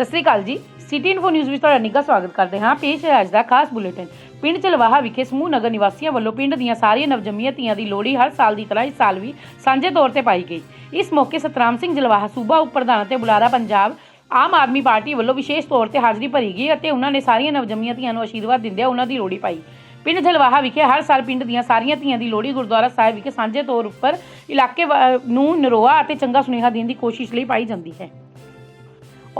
ਸਤਿ ਸ੍ਰੀ ਅਕਾਲ ਜੀ। City info news ਵਿੱਚ ਤੁਹਾਡਾ ਨਿੱਘਾ ਸਵਾਗਤ ਕਰਦੇ ਹਾਂ। ਪੇਸ਼ ਹੈ ਅੱਜ ਦਾ ਖਾਸ ਬੁਲੇਟਿਨ। ਪਿੰਡ ਚਲਵਾਹਾ ਵਿਖੇ ਸਮੂਹ ਨਗਰ ਨਿਵਾਸੀਆਂ ਵੱਲੋਂ ਪਿੰਡ ਦੀਆਂ ਸਾਰੀਆਂ ਨਵਜੰਮੀਆਂ ਧੀਆਂ ਦੀ ਲੋਹੜੀ ਹਰ ਸਾਲ ਦੀ ਤਰ੍ਹਾਂ ਇਸ ਸਾਲ ਵੀ ਸਾਂਝੇ ਤੌਰ ਤੇ ਪਾਈ ਗਈ। ਇਸ ਮੌਕੇ ਸਤਰਾਮ ਸਿੰਘ ਜਲਵਾਹਾ ਸੂਬਾ ਉਪ ਪ੍ਰਧਾਨ ਅਤੇ ਬੁਲਾਰਾ ਪੰਜਾਬ ਆਮ ਆਦਮੀ ਪਾਰਟੀ ਵੱਲੋਂ ਵਿਸ਼ੇਸ਼ ਤੌਰ ਤੇ ਹਾਜ਼ਰੀ ਭਰੀ ਗਈ ਅਤੇ ਉਹਨਾਂ ਨੇ ਸਾਰੀਆਂ ਨਵਜੰਮੀਆਂ ਧੀਆਂ ਨੂੰ ਆਸ਼ੀਰਵਾਦ ਦਿੰਦਿਆਂ ਉਹਨਾਂ ਦੀ ਲੋਹੜੀ ਪਾਈ। ਪਿੰਡ ਜਲਵਾਹਾ ਵਿਖੇ ਹਰ ਸਾਲ ਪਿੰਡ ਦੀਆਂ ਸਾਰੀਆਂ ਧੀਆਂ ਦੀ ਲੋਹੜੀ ਗੁਰਦੁਆਰਾ ਸਾਹਿਬ ਵਿਖੇ ਸਾਂਝੇ ਤੌਰ ਉੱਪਰ ਇਲਾਕੇ ਵਾ- ਨੂੰ ਨਰੋਆ ਅਤੇ ਚੰਗਾ ਸੁਨੇਹਾ ਦੇਣ ਦੀ ਕੋਸ਼ਿਸ਼ ਲਈ ਪਾਈ ਜਾਂਦੀ ਹੈ।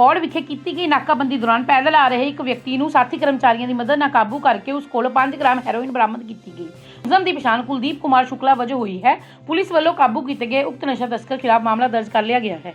ਔੜ ਵਿਖੇ ਕੀਤੀ ਗਈ ਨਾਕਾਬੰਦੀ ਦੌਰਾਨ ਪੈਦਲ ਆ ਰਹੇ ਇੱਕ ਵਿਅਕਤੀ ਨੂੰ ਸਾਥੀ ਕਰਮਚਾਰੀਆਂ ਦੀ ਮਦਦ ਨਾਲ ਕਾਬੂ ਕਰਕੇ ਉਸ ਕੋਲੋਂ 5 ਗ੍ਰਾਮ ਹੈਰੋਇਨ ਬਰਾਮਦ ਕੀਤੀ ਗਈ। ਮੁਲਜ਼ਮ ਦੀ ਪਛਾਣ ਕੁਲਦੀਪ ਕੁਮਾਰ ਸ਼ੁਕਲਾ ਵਜੋਂ ਹੋਈ ਹੈ। ਪੁਲਿਸ ਵੱਲੋਂ ਕਾਬੂ ਕੀਤੇ ਗਏ ਉਕਤ ਨਸ਼ਾ ਤਸਕਰ ਖਿਲਾਫ ਮਾਮਲਾ ਦਰਜ ਕਰ ਲਿਆ ਗਿਆ ਹੈ।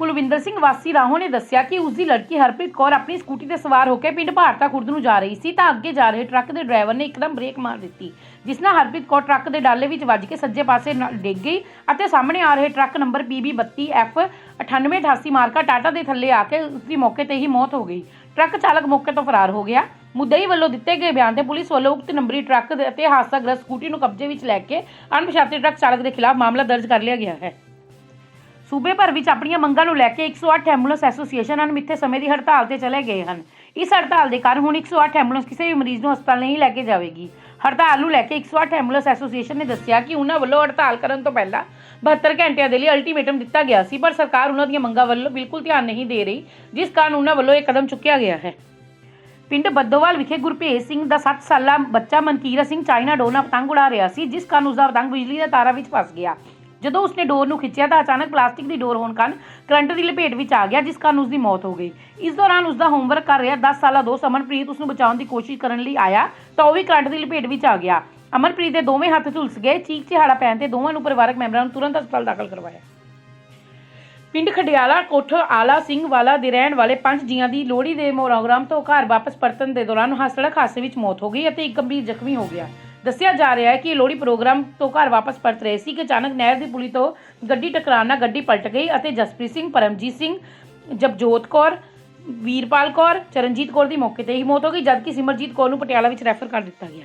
ਕੁਲਵਿੰਦਰ ਸਿੰਘ ਵਾਸੀ ਰਾਹੋਂ ਨੇ ਦੱਸਿਆ ਕਿ ਉਸ ਦੀ ਲੜਕੀ ਹਰਪ੍ਰੀਤ ਕੌਰ ਆਪਣੀ ਸਕੂਟੀ ਤੇ ਸਵਾਰ ਹੋ ਕੇ ਪਿੰਡ ਭਾਰਤਾ ਖੁਰਦ ਨੂੰ ਜਾ ਰਹੀ ਸੀ ਤਾਂ ਅੱਗੇ ਜਾ ਰਹੇ ਟਰੱਕ ਦੇ ਡਰਾਈਵਰ ਨੇ ਇੱਕਦਮ ਬ੍ਰੇਕ ਮਾਰ ਦਿੱਤੀ ਜਿਸ ਨਾਲ ਹਰਪ੍ਰੀਤ ਕੌਰ ਟਰੱਕ ਦੇ ਡਾਲੇ ਵਿੱਚ ਵੱਜ ਕੇ ਸੱਜੇ ਪਾਸੇ ਨਾਲ ਡਿੱਗ ਗਈ ਅਤੇ ਸਾਹਮਣੇ ਆ ਰਹੇ ਟਰੱਕ ਨੰਬਰ PB32F 9888 ਮਾਰਕਾ ਟਾਟਾ ਦੇ ਥੱਲੇ ਆ ਕੇ ਉਸ ਦੀ ਮੌਕੇ ਤੇ ਹੀ ਮੌਤ ਹੋ ਗਈ ਟਰੱਕ ਚਾਲਕ ਮੌਕੇ ਤੋਂ ਫਰਾਰ ਹੋ ਗਿਆ ਮੁੱਦਈ ਵੱਲੋਂ ਦਿੱਤੇ ਗਏ ਬਿਆਨ ਤੇ ਪੁਲਿਸ ਵੱਲੋਂ ਉਕਤ ਨੰਬਰੀ ਟਰੱਕ ਦੇ ਅਤੇ ਹਾਦਸਾਗ੍ਰਸਤ ਸਕੂਟੀ ਨੂੰ ਕਬਜ਼ੇ ਵਿੱਚ ਲੈ ਕੇ ਅਣਪਛਾਤੇ ਟਰੱਕ ਚਾਲਕ ਦੇ ਖਿਲਾਫ ਮਾਮਲਾ ਦਰਜ ਕਰ ਲਿਆ ਗਿਆ ਹੈ ਸੂਬੇ ਭਰ ਵਿੱਚ ਆਪਣੀਆਂ ਮੰਗਾਂ ਨੂੰ ਲੈ ਕੇ 108 ਐਂਬੂਲੈਂਸ ਐਸੋਸੀਏਸ਼ਨ ਅਣਮਿੱਥੇ ਸਮੇਂ ਦੀ ਹੜਤਾਲ ਤੇ ਚਲੇ ਗਏ ਹਨ। ਇਸ ਹੜਤਾਲ ਦੇ ਕਾਰਨ ਹੁਣ 108 ਐਂਬੂਲੈਂਸ ਕਿਸੇ ਵੀ ਮਰੀਜ਼ ਨੂੰ ਹਸਪਤਾਲ ਨਹੀਂ ਲੈ ਕੇ ਜਾਵੇਗੀ। ਹੜਤਾਲ ਨੂੰ ਲੈ ਕੇ 108 ਐਂਬੂਲੈਂਸ ਐਸੋਸੀਏਸ਼ਨ ਨੇ ਦੱਸਿਆ ਕਿ ਉਹਨਾਂ ਵੱਲੋਂ ਹੜਤਾਲ ਕਰਨ ਤੋਂ ਪਹਿਲਾਂ 72 ਘੰਟਿਆਂ ਦੇ ਲਈ ਅਲਟੀਮੇਟਮ ਦਿੱਤਾ ਗਿਆ ਸੀ, ਪਰ ਸਰਕਾਰ ਉਹਨਾਂ ਦੀਆਂ ਮੰਗਾਂ ਵੱਲੋਂ ਬਿਲਕੁਲ ਧਿਆਨ ਨਹੀਂ ਦੇ ਰਹੀ, ਜਿਸ ਕਾਰਨ ਉਹਨਾਂ ਵੱਲੋਂ ਇਹ ਕਦਮ ਚੁੱਕਿਆ ਗਿਆ ਹੈ। ਪਿੰਡ ਬੱਦੋਵਾਲ ਵਿਖੇ ਗੁਰਭੇਜ ਸਿੰਘ ਦਾ 7 ਸਾਲਾ ਬੱਚਾ ਮਨਕੀਰਤ ਸਿੰਘ ਚਾਈਨਾ ਡੋਰ ਨਾਲ ਪਤੰਗ ਉਡਾ ਰਿਹਾ ਸੀ, ਜਿਸ ਕਾਰਨ ਉਸ ਦਾ ਪਤੰਗ ਬਿਜਲੀ ਦੇ ਤਾਰਾਂ ਵਿੱਚ ਫਸ ਗਿਆ। ਜਦੋਂ ਉਸਨੇ ਡੋਰ ਨੂੰ ਖਿੱਚਿਆ ਤਾਂ ਅਚਾਨਕ ਪਲਾਸਟਿਕ ਦੀ ਡੋਰ ਹੋਣ ਕਾਰਨ ਕਰੰਟ ਦੀ ਲਪੇਟ ਵਿੱਚ ਆ ਗਿਆ, ਜਿਸ ਕਾਰਨ ਉਸ ਮੌਤ ਹੋ ਗਈ। ਇਸ ਦੌਰਾਨ ਉਸ ਹੋਮਵਰਕ ਕਰ ਰਿਹਾ 10 ਸਾਲਾ ਦੋਸਤ ਅਮਨਪ੍ਰੀਤ ਉਸ ਨੂੰ ਬਚਾਉਣ ਦੀ ਕੋਸ਼ਿਸ਼ ਕਰਨ ਲਈ ਆਇਆ, ਤਾਂ ਉਹ ਵੀ ਕਰੰਟ ਦੀ ਲਪੇਟ ਵਿੱਚ ਆ ਗਿਆ। ਅਮਨਪ੍ਰੀਤ ਦੇ ਦੋਵੇਂ ਹੱਥ ਝੁਲਸ ਗਏ, ਚੀਕ ਚਿਹਾੜਾ ਪੈਣ ਤੇ ਦੋਵਾਂ ਨੂੰ ਪਰਿਵਾਰਕ ਮੈਂਬਰਾਂ ਨੂੰ ਤੁਰੰਤ ਹਸਪਤਾਲ ਦਾਖਲ ਕਰਵਾਇਆ। ਪਿੰਡ ਖਡਿਆਲਾ, ਕੋਠ ਆਲਾ ਸਿੰਘ ਵਾਲਾ ਦੇ ਰਹਿਣ ਵਾਲੇ ਪੰਜ ਜੀਆਂ ਦੀ ਲੋਹੜੀ ਦੇ ਪ੍ਰੋਗਰਾਮ ਤੋਂ ਘਰ ਵਾਪਸ ਪਰਤਣ ਦੇ ਦੌਰਾਨ ਸੜਕ ਹਾਦਸੇ ਵਿੱਚ ਮੌਤ ਹੋ ਗਈ ਅਤੇ ਇੱਕ ਗੰਭੀਰ ਜ਼ਖਮੀ ਹੋ ਗਿਆ। ਦੱਸਿਆ ਜਾ ਰਿਹਾ ਹੈ ਕਿ ਲੋਹੜੀ ਪ੍ਰੋਗਰਾਮ ਤੋਂ ਘਰ ਵਾਪਸ ਪਰਤ ਰਹੇ ਸੀ ਕਿ ਅਚਾਨਕ ਨਹਿਰ ਦੀ ਪੁਲੀ ਤੋਂ ਗੱਡੀ ਟਕਰਾਉਣ ਨਾਲ ਗੱਡੀ ਪਲਟ ਗਈ ਅਤੇ ਜਸਪ੍ਰੀਤ ਸਿੰਘ, ਪਰਮਜੀਤ ਸਿੰਘ, ਜਪਜੋਤ ਕੌਰ, ਵੀਰਪਾਲ ਕੌਰ, ਚਰਨਜੀਤ ਕੌਰ ਦੀ ਮੌਕੇ ਤੇ ਹੀ ਮੌਤ ਹੋ ਗਈ, ਜਦਕਿ ਸਿਮਰਜੀਤ ਕੌਰ ਨੂੰ ਪਟਿਆਲਾ ਵਿੱਚ ਰੈਫਰ ਕਰ ਦਿੱਤਾ ਗਿਆ।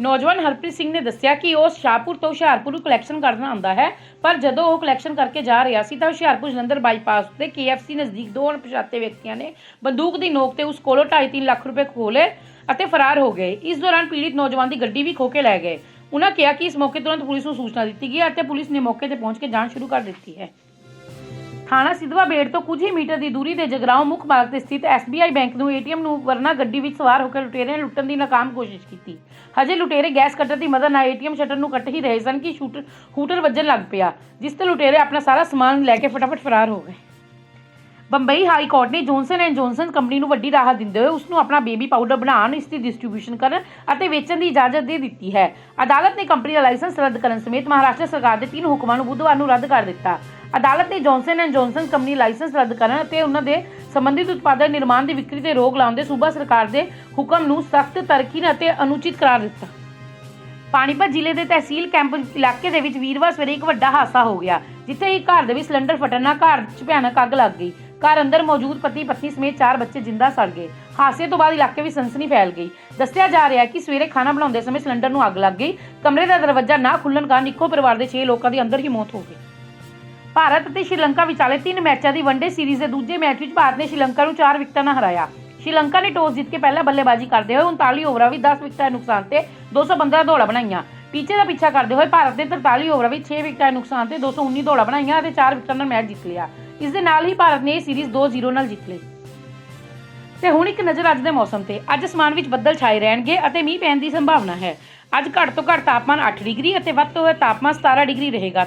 ਨੌਜਵਾਨ ਹਰਪ੍ਰੀਤ ਸਿੰਘ ਨੇ ਦੱਸਿਆ ਕਿ ਉਹ ਸ਼ਾਹਪੁਰ ਤੋਂ ਹੁਸ਼ਿਆਰਪੁਰ ਨੂੰ ਕਲੈਕਸ਼ਨ ਕਰਨ ਆਉਂਦਾ ਹੈ, ਪਰ ਜਦੋਂ ਉਹ ਕਲੈਕਸ਼ਨ ਕਰਕੇ ਜਾ ਰਿਹਾ ਸੀ ਤਾਂ ਹੁਸ਼ਿਆਰਪੁਰ ਜਲੰਧਰ ਬਾਈਪਾਸ ਉੱਤੇ KFC ਨਜ਼ਦੀਕ ਦੋ ਅਣਪਛਾਤੇ ਵਿਅਕਤੀਆਂ ਨੇ ਬੰਦੂਕ ਦੀ ਨੋਕ ਤੇ ਉਸ ਕੋਲੋਂ 2.5 ਲੱਖ ਰੁਪਏ ਖੋਲੇ ਅਤੇ ਫਰਾਰ ਹੋ ਗਏ। ਇਸ ਦੌਰਾਨ ਪੀੜਿਤ ਨੌਜਵਾਨ ਦੀ ਗੱਡੀ ਵੀ ਖੋ ਕੇ ਲੈ ਗਏ। ਉਹਨਾਂ ਕਿਹਾ ਕਿ ਇਸ ਮੌਕੇ ਤੁਰੰਤ ਪੁਲਿਸ ਨੂੰ ਸੂਚਨਾ ਦਿੱਤੀ ਗਈ ਅਤੇ ਪੁਲਿਸ ਨੇ ਮੌਕੇ ਤੇ ਪਹੁੰਚ ਕੇ ਜਾਂਚ ਸ਼ੁਰੂ ਕਰ ਦਿੱਤੀ ਹੈ। ਥਾਣਾ ਸਿਧਵਾ ਬੇੜ ਤੋਂ ਕੁਝ ਹੀ ਮੀਟਰ ਦੀ ਦੂਰੀ ਤੇ ਜਗਰਾਉਂ ਮੁੱਖ ਮਾਰਗ ਤੇ ਸਥਿਤ SBI ਬੈਂਕ ਨੂੰ ATM ਨੂੰ ਵਰਨਾ ਗੱਡੀ ਵਿੱਚ ਸਵਾਰ ਹੋ ਕੇ ਲੁਟੇਰੇ ਨੇ ਲੁੱਟਣ ਦੀ ਨਾਕਾਮ ਕੋਸ਼ਿਸ਼ ਕੀਤੀ। ਹਜੇ ਲੁਟੇਰੇ ਗੈਸ ਕਟਰ ਦੀ ਮਦਦ ਨਾਲ ATM ਸ਼ਟਰ ਨੂੰ ਕੱਟ ਹੀ ਰਹੇ ਸਨ ਕਿ ਸ਼ੂਟਰ ਹੂਟਰ ਵੱਜਣ ਲੱਗ ਪਿਆ, ਜਿਸ ਤੇ ਲੁਟੇਰੇ ਆਪਣਾ ਸਾਰਾ ਸਮਾਨ ਲੈ ਕੇ ਫਟਾਫਟ ਫਰਾਰ ਹੋ ਗਏ। ਬੰਬਈ ਹਾਈ ਕੋਰਟ ਨੇ ਜੌਨਸਨ ਐਂਡ ਜੌਨਸਨ ਕੰਪਨੀ ਨੂੰ ਵੱਡੀ ਰਾਹਤ ਦਿੰਦੇ ਹੋਏ ਉਸ ਨੂੰ ਆਪਣਾ ਬੇਬੀ ਪਾਊਡਰ ਬਣਾਉਣ, ਇਸ ਦੀ ਡਿਸਟ੍ਰੀਬਿਊਸ਼ਨ ਕਰਨ ਅਤੇ ਵੇਚਣ ਦੀ ਇਜਾਜ਼ਤ ਦੇ ਦਿੱਤੀ ਹੈ। ਅਦਾਲਤ ਨੇ ਕੰਪਨੀ ਦਾ ਲਾਇਸੈਂਸ ਰੱਦ ਕਰਨ ਸਮੇਤ ਮਹਾਰਾਸ਼ਟਰ ਸਰਕਾਰ ਦੇ ਤਿੰਨ ਹੁਕਮਾਂ ਨੂੰ ਬੁੱਧਵਾਰ ਨੂੰ ਰੱਦ ਕਰ ਦਿੱਤਾ। ਅਦਾਲਤ ਨੇ Johnson and Johnson company licence ਰੱਦ ਕਰਨ ਅਤੇ ਉਹਨਾਂ ਦੇ ਸੰਬੰਧਿਤ ਉਤਪਾਦਨ ਨਿਰਮਾਣ ਦੀ ਵਿਕਰੀ ਤੇ ਰੋਕ ਲਾਉਣ ਦੇ ਸੂਬਾ ਸਰਕਾਰ ਦੇ ਹੁਕਮ ਨੂੰ ਸਖਤ ਤਰਕੀਨ ਅਤੇ ਅਨੁਚਿਤ ਕਰਾਰ ਦਿੱਤਾ। ਪਾਣੀਪਤ ਜ਼ਿਲ੍ਹੇ ਦੇ ਤਹਿਸੀਲ ਕੈਂਪ ਇਲਾਕੇ ਦੇ ਵਿੱਚ ਵੀਰਵਾਰ ਸਵੇਰੇ ਇੱਕ ਵੱਡਾ ਹਾਦਸਾ ਹੋ ਗਿਆ, ਜਿੱਥੇ ਇੱਕ ਘਰ ਦੇ ਵਿੱਚ ਸਿਲੰਡਰ ਫਟਣ ਨਾਲ ਘਰ 'ਚ ਭਿਆਨਕ ਅੱਗ ਲੱਗ ਗਈ। ਘਰ ਅੰਦਰ ਮੌਜੂਦ ਪਤੀ ਪਤਨੀ ਸਮੇਤ ਚਾਰ ਬੱਚੇ ਜਿੰਦਾ ਸੜ ਗਏ। ਹਾਦਸੇ ਤੋਂ ਬਾਅਦ ਇਲਾਕੇ ਵਿੱਚ ਸਨਸਨੀ ਫੈਲ ਗਈ। ਦੱਸਿਆ ਜਾ ਰਿਹਾ ਹੈ ਕਿ ਸਵੇਰੇ ਖਾਣਾ ਬਣਾਉਂਦੇ ਸਮੇਂ ਸਿਲੰਡਰ ਨੂੰ ਅੱਗ ਲੱਗ ਗਈ। ਕਮਰੇ ਦਾ ਦਰਵਾਜ਼ਾ ਨਾ ਖੁੱਲਣ ਕਾਰਨ ਇੱਕੋ ਪਰਿਵਾਰ ਦੇ 6 ਲੋਕਾਂ ਦੀ ਅੰਦਰ ਹੀ ਮੌਤ ਹੋ ਗਈ। ਭਾਰਤ ਅਤੇ ਸ਼੍ਰੀਲੰਕਾ ਵਿਚਾਲੇ ਤਿੰਨ ਮੈਚਾਂ ਦੀ ਵਨਡੇ ਸੀਰੀਜ਼ ਦੇ ਦੂਜੇ ਮੈਚ ਵਿੱਚ ਭਾਰਤ ਨੇ ਸ਼੍ਰੀਲੰਕਾ ਨੂੰ 4 ਵਿਕਟਾਂ ਨਾਲ ਹਰਾਇਆ। ਸ਼੍ਰੀਲੰਕਾ ਨੇ ਟੌਸ ਜਿੱਤ ਕੇ ਪਹਿਲਾਂ ਬੱਲੇਬਾਜ਼ੀ ਕਰਦੇ ਹੋਏ 39 ਓਵਰਾਂ ਵਿੱਚ 10 ਵਿਕਟਾਂ ਦੇ ਨੁਕਸਾਨ ਤੇ 215 ਦੌੜਾਂ ਬਣਾਈਆਂ। ਟੀਚੇ ਦਾ ਪਿੱਛਾ ਕਰਦੇ ਹੋਏ ਭਾਰਤ ਨੇ 43 ਓਵਰਾਂ ਵਿੱਚ 6 ਵਿਕਟਾਂ ਦੇ ਨੁਕਸਾਨ ਤੇ 219 ਦੌੜਾਂ ਬਣਾਈਆਂ ਅਤੇ 4 ਵਿਕਟਾਂ ਨਾਲ ਮੈਚ ਜਿੱਤ ਲਿਆ। ਇਸ ਦੇ ਨਾਲ ਹੀ ਭਾਰਤ ਨੇ ਇਹ ਸੀਰੀਜ਼ 2-0 ਨਾਲ ਜਿੱਤ ਲਈ। ਤੇ ਹੁਣ ਇੱਕ ਨਜ਼ਰ ਅੱਜ ਦੇ ਮੌਸਮ ਤੇ। ਅੱਜ ਅਸਮਾਨ ਵਿੱਚ ਬੱਦਲ ਛਾਏ ਰਹਿਣਗੇ ਅਤੇ ਮੀਂਹ ਪੈਣ ਦੀ ਸੰਭਾਵਨਾ ਹੈ। ਅੱਜ ਘੱਟ ਤੋਂ ਘੱਟ ਤਾਪਮਾਨ 8 ਡਿਗਰੀ ਅਤੇ ਵੱਧ ਤੋਂ ਵੱਧ ਤਾਪਮਾਨ 17 ਡਿਗਰੀ ਰਹੇਗਾ।